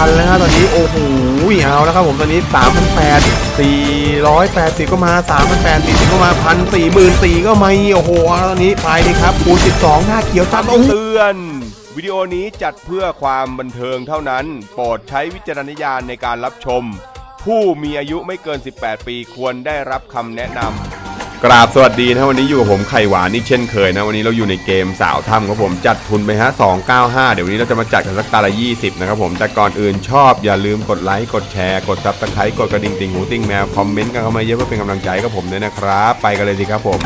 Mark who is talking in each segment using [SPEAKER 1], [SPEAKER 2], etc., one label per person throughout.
[SPEAKER 1] พันแล้วฮะตอนนี้โอ้โหเอาแล้วครับผมตอนนี้สามพันแปดสี่ร้อยแปดสิบก็มาสามพันแปดสี่สิบก็มาพันสี่หมื่นสี่ก็มาโอ้โหตอนนี้ไปเลยครับคูณสิบสองหน้าเขียวจัดโอ้
[SPEAKER 2] เตือน วิดีโอนี้จัดเพื่อความบันเทิงเท่านั้น โปรดใช้วิจารณญาณในการรับชม ผู้มีอายุไม่เกิน 18 ปีควรได้รับคำแนะนำ กราบสวัสดีนะวันนี้อยู่กับผมไข่หวานนี่เช่นเคยนะวันนี้เราอยู่ในเกมสาวถ้ำครับผมจัดทุนไปฮะ295 เดี๋ยววันนี้เราจะมาจัดกันสักตาละ 20 นะครับผมแต่ก่อนอื่นชอบอย่าลืมกดไลค์กดแชร์กดซับสไครต์กดกระดิ่งติ่งหูติ่งแมวคอมเมนต์กันเข้ามาเยอะเพื่อเป็นกำลังใจกับผมด้วยนะครับ ไปกันเลยดีครับผม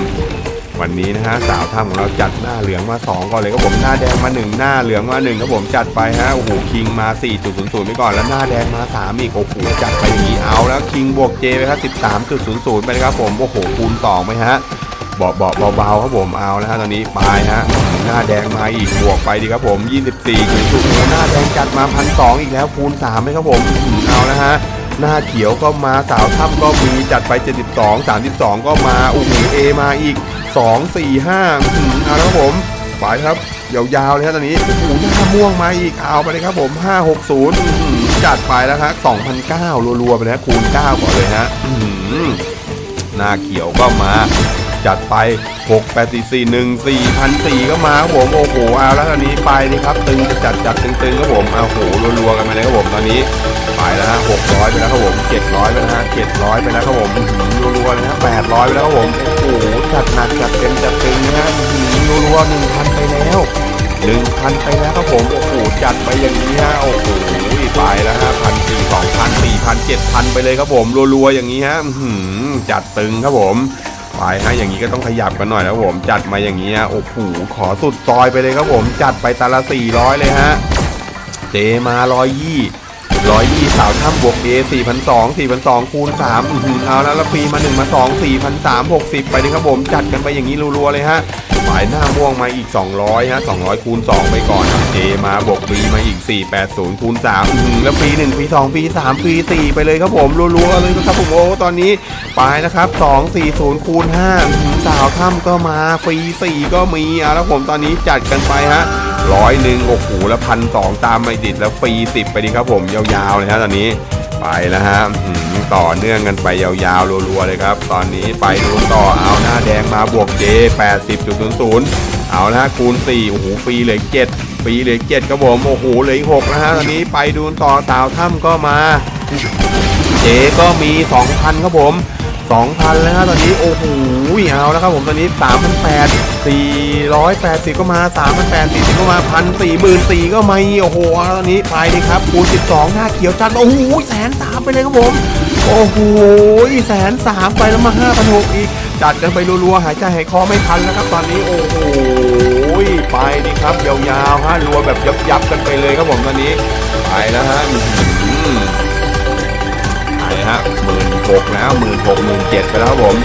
[SPEAKER 2] วันนี้นะฮะสาวถ้ำของเราจัดหน้าเหลืองมา2ก่อนเลยครับผมหน้าแดงมา 1 หน้าเหลืองมา1ครับผมจัดไปฮะโอ้โหคิงมา 4.00 ไปก่อนแล้วหน้าแดงมา 3 อีกโอ้โหจัดไปอย่างนี้เอาแล้วคิงบวกเจไปครับ13.00 ไปนะครับผมโอ้โหคูณ2ไหมฮะเบาเบาๆเบาครับผมเอาแล้วฮะตอนนี้ไปฮะหน้าแดงมาอีกบวกไปดีครับผม 24.00แล้วหน้าแดงจัดมา1,200อีกแล้วคูณ3ไหมครับผมเอาแล้วฮะหน้าเขียวก็มาสาวถ้ำก็มีจัดไป 72 32 ก็มาโอ้โหเอมาอีก 2 4 5อื้อหือเอาแล้วครับผมไปครับยาวๆเลยครับตอนนี้โอ้โหหน้าม่วงมาอีกเอาไปเลยครับผม560อื้อหือจัดไปแล้วครับ2,009รัวๆไปเลยฮะคูณ9ก่อนเลยฮะอือหน้าเขียวก็มา จัดไป 6 8 4 4 1 4 0 0ก็มาครับผมโอ้โหเอาแล้วตอนนี้ไปเลยครับ ตึงจะจัดจัดตึงๆครับผมเอาโหรัวๆกันไปเลยครับผมตอนนี้ ไปแล้วฮะ600ไปแล้วครับผม700ไปแล้วฮะ700ไปแล้วครับผมอื้อหือรัวๆเลยฮะ800ไปแล้วครับผมโอ้โหจัดหนักจัดเต็มจัดเตึงนะฮะอื้อหือรัวๆ1,000ไปแล้ว1,000ไปแล้วครับผมโอ้โหจัดไปอย่างนี้ฮะโอ้โหไปแล้วฮะพันสี่สองพันสี่พันเจ็ดพันไปเลยครับผมรัวๆอย่างนี้ฮะจัดตึงครับผมไปฮะอย่างนี้ก็ต้องขยับกันหน่อยแล้วผมจัดมาอย่างนี้ฮะโอ้โหขอสุดซอยไปเลยครับผมจัดไปตาละ400เลยฮะเจมาร้อยยี่ ร้อยยี่สาวถ้ำบวกเอสี่พันสองสี่พันสองคูณสามอือหือเอาแล้วล้วฟรีมาหนึ่งมาสองสี่พันสามหกสิบไปเลยครับผมจัดกันไปอย่างนี้รัวๆเลยฮะฝายหน้าม่วงมาอีก 200ฮะ200คูณ2ไปก่อนเจมาบวกฟีมาอีก 480คูณ3อื้อหือแล้วฟรี1ฟรี2ฟรี3ฟรี4ไปเลยครับผมรัวๆเลยครับผมโอ้ตอนนี้ไปนะครับ 240คูณ5อื้อหือสาวถ้ำก็มาฟรี4ก็มีเอาแล้วผมตอนนี้จัดกันไปฮะ ร้อยหนึ่งโอ้โหแล้วพันสองตามไม่ติดแล้วฟรีสิบไปดีครับผมยาวๆเลยฮะตอนนี้ไปแล้วฮะต่อเนื่องกันไปยาวๆรัวๆเลยครับ ตอนนี้ไปดูต่อเอาหน้าแดงมาบวกเจ80.00 เอาละฮะคูณ4โอ้โหฟรีเหลือเจ็ดฟรีเหลือเจ็ดครับผมโอ้โหเหลืออีกหกนะฮะตอนนี้ไปดูต่อสาวถ้ำก็มา เจก็มี 2,000 ครับผม 2,000 แล้วฮะตอนนี้ โอ้โหเอาแล้วครับผมตอนนี้ 3,800 480 ก็มา 3,800 40ก็มา 1 4 0 0 0ก็มาโอ้โหตอนนี้ไปเลยครับคูณ12 หน้าเขียวจัดโอ้โหแสนสามไปเลยครับผม โอ้โหแสนสามไปแล้วมา5,600อีก จัดกันไปรัวๆ หายใจหายคอไม่ทันแล้วครับตอนนี้ โอ้โหไปดีครับยาวๆฮะรัวแบบยับๆกันไปเลยครับผมตอนนี้ ไปแล้วฮะ ไปฮะหมื่นหกแล้วหมื่นหกหมื่นเจ็ดไปแล้วครับผม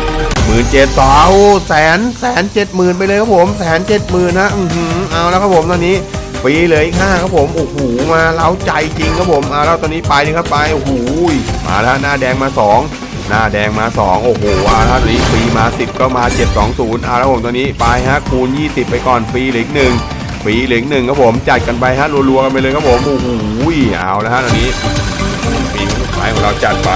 [SPEAKER 2] หมื่นเจ็ดต่อเอาแสนแสนเจ็ดหมื่นไปเลยครับผมแสนเจ็ดหมื่นนะอือหือเอาแล้วครับผมตอนนี้ฟรีเลยอีกห้าครับผมโอ้โหมาเล้าใจจริงครับผมเอาแล้วตอนนี้ไปนี่ครับไปโอ้โหมาแล้วหน้าแดงมาสองหน้าแดงมาสองโอ้โหเอาแล้วตอนนี้ฟรีมาสิบก็มาเจ็ดสองศูนย์เอาแล้วผมตอนนี้ไปฮะคูณยี่สิบไปก่อนฟรีเหลือหนึ่งฟรีเหลือหนึ่งครับผมจัดกันไปฮะรัวๆกันไปเลยครับผมโอ้โหเอาแล้วฮะตอนนี้ ปีสุดท้ายของเราจัดไป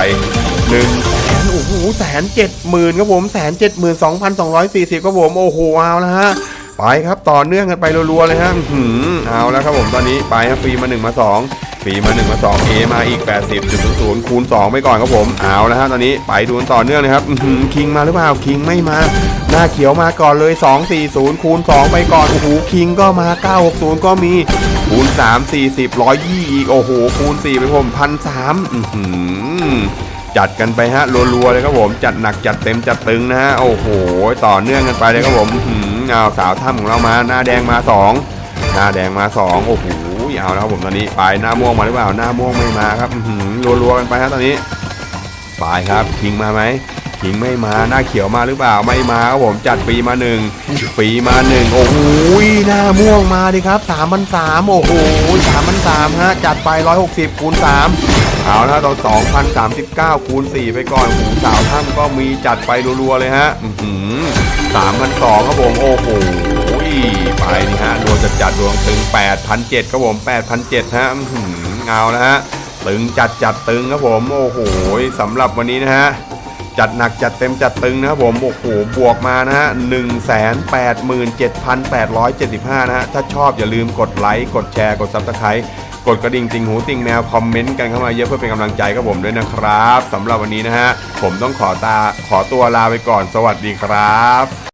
[SPEAKER 2] หนึ่งแสนโอ้โหแสนเจ็ดหมื่นครับผมแสนเจ็ดหมื่นสองพันสองร้อยสี่สิบครับผมโอ้โหเอาล้วฮะไปครับต่อเนื่องกันไปรัวๆเลยฮะหือเอาแล้วครับผมตอนนี้ไปครับฟรีมาหนึ่งมาสองฟรีมาหนึ่งมาสองเอมาอีกแปดสิบจุดศูนย์คูณสองไปก่อนครับผมเอาแล้วฮะตอนนี้ไปดูต่อเนื่องเลยครับหือคิงมาหรือเปล่าคิงไม่มา หน้าเขียวมาก่อนเลย 240คูณ2ไปก่อนโอ้โหคิงก็มา 960 ก็มี คูณ3 40 120อีกโอ้โหคูณ4ไปผมพันสามจัดกันไปฮะรัวๆเลยครับผมจัดหนักจัดเต็มจัดตึงนะฮะโอ้โห ต่อเนื่องกันไปเลยครับผมหือเอาสาวถ้ำของเรามาหน้าแดงมา2หน้าแดงมา2โอ้โหเอาแล้วครับผมตอนนี้ไปหน้าม่วงมาหรือเปล่าหน้าม่วงไม่มาครับหือรัวๆกันไปฮะตอนนี้ไปครับคิงมาไหม คิงไม่มาหน้าเขียวมาหรือเปล่าไม่มาครับผมจัดฟรีมาหนึ่งฟรีมาหนึ่งโอ้โหหน้าม่วงมาดิครับสามพันสามโอ้โหสามพันสามฮะจัดไปร้อยหกสิบคูณสามเอาละตอนสองพันสามสิบเก้าคูณสี่ไปก่อนหูสาวถ้ำก็มีจัดไปรัวๆเลยฮะสามพันสองครับผมโอ้โหไปนี่ฮะรวมจัดจัดรวมถึงแปดพันเจ็ดครับผมแปดพันเจ็ดฮะอื้อหือเอาละฮะตึงจัดจัดตึงครับผมโอ้โหสำหรับวันนี้นะฮะ จัดหนักจัดเต็มจัดตึงนะครับผมโอ้โหบวกมานะฮะ1 8 7 8 7 5นะฮะถ้าชอบอย่าลืมกดไลค์กดแชร์กดซับสไครต์กดกระดิ่งติงหูติงแนวคอมเมนต์กันเข้ามาเยอะเพื่อเป็นกำลังใจกับผมด้วยนะครับสำหรับวันนี้นะฮะผมต้องขอตาขอตัวลาไปก่อนสวัสดีครับ